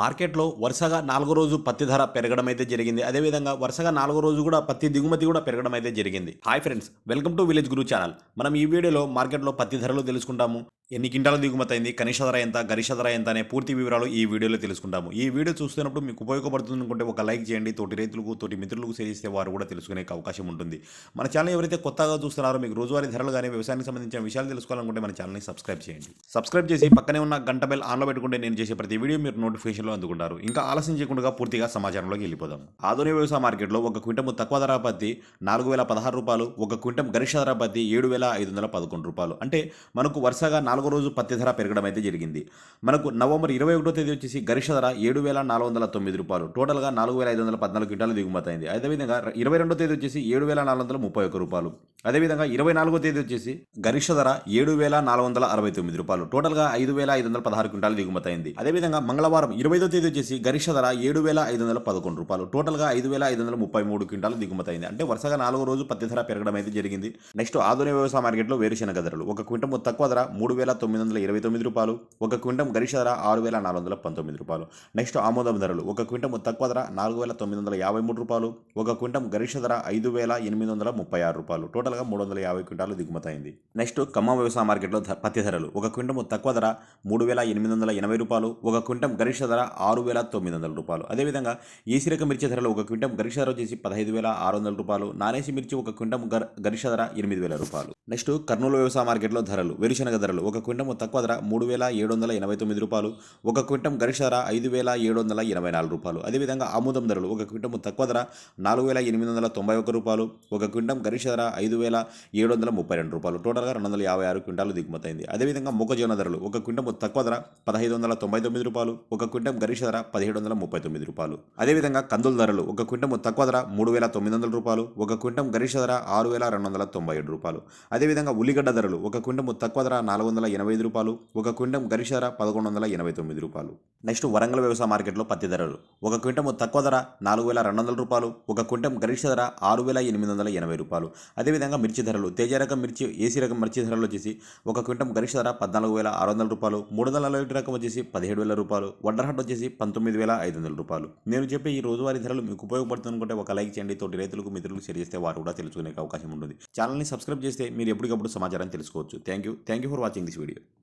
మార్కెట్లో వరుసగా నాలుగో రోజు పత్తి ధర పెరగడం అయితే జరిగింది అదేవిధంగా వరుసగా నాలుగో రోజు కూడా పత్తి దిగుమతి కూడా పెరగడం అయితే జరిగింది. Hi friends welcome to village Guru channel. మనం ఈ వీడియోలో మార్కెట్లో పత్తి ధరలు తెలుసుకుంటాము. ఎన్ని క్వింటాల దిగుమతి అయింది కనిష్ట ధర ఎంత గరిష్ట ధర ఎంత అనే పూర్తి వివరాలు ఈ వీడియోలో తెలుసుకుంటాము. ఈ వీడియో చూస్తున్నప్పుడు మీకు ఉపయోగపడుతుంది అనుకుంటే ఒక లైక్ చేయండి. తోటి రైతులకు తోటి మిత్రులకు షేర్ చేస్తే వారు కూడా తెలుసుకునే అవకాశం ఉంటుంది. మన ఛానల్ ఎవరైతే కొత్తగా చూస్తున్నారో మీకు రోజువారీ ధరలు కానీ వ్యవసాయానికి సంబంధించిన విషయాలు తెలుసుకోవాలనుకుంటే మన ఛానల్ని సబ్స్క్రైబ్ చేయండి. సబ్స్క్రైబ్ చేసి పక్కనే ఉన్న గంట బెల్ ఆన్లో పెట్టుకుంటే నేను చేసే ప్రతి వీడియో మీరు నోటిఫికేషన్లో అందుకుంటారు. ఇంకా ఆలస్యం చేయకుండా పూర్తిగా సమాచారంలోకి వెళ్ళిపోదాం. ఆధునిక వ్యవసాయ మార్కెట్లో ఒక క్వింటం తక్కువ ధర పత్తి నాలుగు వేల పదహారు రూపాయలు ఒక క్వింటం గరిష్ట ధర పత్తి ఏడు వేల ఐదు వందల పదకొండు రూపాయలు. అంటే మనకు వరుసగా నాలుగు రోజు పత్తి ధర పెరగడం అయితే జరిగింది. మనకు నవంబర్ ఇరవై ఒకటో తేదీ వచ్చేసి గరిష్ట ధర ఏడు వేల నాలుగు వందల తొమ్మిది రూపాయలు. టోటల్గా నాలుగు వేల ఐదు వందల పద్నాలుగు క్వింటాలు దిగుమతి అయింది అదేవిధంగా ఇరవై రెండో తేదీ వచ్చేసి ఏడు వేల నాలుగు వందల ముప్పై ఒక్క రూపాయలు. అదేవిధంగా ఇరవై నాలుగో తేదీ వచ్చేసి గరిష్ట ధర ఏడు వేల నాలుగు వందల అరవై తొమ్మిది రూపాయలు. టోటల్గా ఐదు వేల ఐదు వందల పదహారు క్వింటాలు దిగుమతి అయింది అదేవిధంగా మంగళవారం ఇరవైదో తేదీ వచ్చేసి గరిష్ట ధర ఏడు వేల ఐదు వందల పదకొండు రూపాయలు. టోటల్గా ఐదు వేల ఐదు వందల ముప్పై మూడు క్వింటాలు దిగుమతి అయింది అంటే వరుసగా నాలుగో రోజు పత్తి ధర పెరగడం అయితే జరిగింది. నెక్స్ట్ ఆధునిక వ్యవసాయ మార్కెట్లో వేరుశెనగ ధరలు. ఒక క్వింటం తక్కువ ధర మూడు వేల తొమ్మిది వందల ఇరవై తొమ్మిది రూపాయలు ఒక క్వింటం గరిష్ట ధర ఆరు వేల నాలుగు వందల పంతొమ్మిది రూపాయలు. నెక్స్ట్ ఆమోదం ధరలు ఒక క్వింటం తక్కువ ధర నాలుగు వేల తొమ్మిది వందల యాభై మూడు రూపాయలు ఒక క్వింటం గరిష్ట ధర ఐదు వేల ఎనిమిది వందల ముప్పై ఆరు రూపాయలు. టోటల్గా మూడు వందల యాభై క్వింటాలు దిగుమతి అయింది నెక్స్ట్ ఖమ్మం వ్యవసాయ మార్కెట్లో పత్తి ధరలు ఒక క్వింటం తక్కువ ధర మూడు వేల ఎనిమిది వందల ఎనభై రూపాయలు ఒక క్వింటం గరిష్ట ధర ఆరు వేల తొమ్మిది వందల రూపాయలు. అదేవిధంగా ఏసీ రకం మిర్చి ధరలు ఒక క్వింటం గరిష్ట ధర వచ్చేసి పదహైదు వేల ఆరు వందల రూపాయలు నానేసి మిర్చి ఒక క్వింటం గరిష్ట ధర ఎనిమిది వేల రూపాయలు. నెక్స్ట్ కర్నూలు వ్యవసాయ మార్కెట్లో ధరలు వేరుశనగ ధరలు ఒక క్వింటం తక్కువ ధర మూడు వేల ఏడు వందల ఎనభై తొమ్మిది రూపాయలు ఒక క్వింటం గరిష్ట ధర ఐదు వేల ఏడు వందల ఎనభై నాలుగు రూపాయలు. అదేవిధంగా ఆముదం ధరలు ఒక క్వింటం తక్కువ ధర నాలుగు వేల ఎనిమిది వందల తొంభై ఒక్క రూపాయలు ఒక క్వింటం గరిష్ట ధర ఐదు వేల ఏడు వందల ముప్పై రెండు రూపాయలు. టోటల్గా రెండు వందల యాభై ఆరు క్వింటాలు దిగుమతైంది అదేవిధంగా మొక్కజొన్న ధరలు ఒక క్వింటం తక్కువ ధర పదహైదు వందల తొంభై తొమ్మిది రూపాయలు ఒక క్వింటం గరిష్ట ధర పదిహేడు వందల ముప్పై తొమ్మిది రూపాయలు. అదేవిధంగా కందుల ధరలు ఒక క్వింటం తక్కువ ధర మూడు వేల తొమ్మిది వందల రూపాయలు ఒక క్వింటం గరిష్ట ధర ఆరు వేల రెండు వందల తొంభై ఏడు రూపాయలు. అదేవిధంగా ఉల్లిగడ్డ ధరలు ఒక క్వింటం తక్కువ ధర నాలుగు వందల ఎనభై ఐదు రూపాయలు ఒక క్వింటం గరిషార పదకొండు వందల ఎనభై తొమ్మిది రూపాయలు. నెక్స్ట్ వరంగల్ వ్యవసాయ మార్కెట్లో పత్తి ధరలు. ఒక క్వింటం తక్కువ ధర నాలుగు వేల రెండు వందల రూపాయలు. ఒక క్వింటం గరిష్ట ధర ఆరు వేల ఎనిమిది వందల ఎనభై రూపాయలు. అదేవిధంగా మిర్చి ధరలు తేజ రకం మిర్చి ఏసీ రకం మిర్చి ధరలు వచ్చేసి ఒక క్వింటం గరిష్ట ధర పద్నాలుగు వేల ఆరు వందల రూపాయలు. మూడు వందల నలభై ఒకటి రకం వచ్చేసి పదిహేడు వేల రూపాయలు. వడ్డరహట్ వచ్చేసి పంతొమ్మిది వేల ఐదు వందల రూపాయలు. నేను చెప్పే ఈ రోజువారీ ధరలు మీకు ఉపయోగపడుతుంది అనుకుంటే ఒక లైక్ చేయండి. తోటి రైతులకు మిత్రులకు షేర్ చేస్తే వారు కూడా తెలుసుకునే అవకాశం ఉంటుంది. ఛానల్ని సబ్స్క్రైబ్ చేస్తే మీరు ఎప్పటికప్పుడు సమాచారం తెలుసుకోవచ్చు. Thank you. Thank you for watching this video.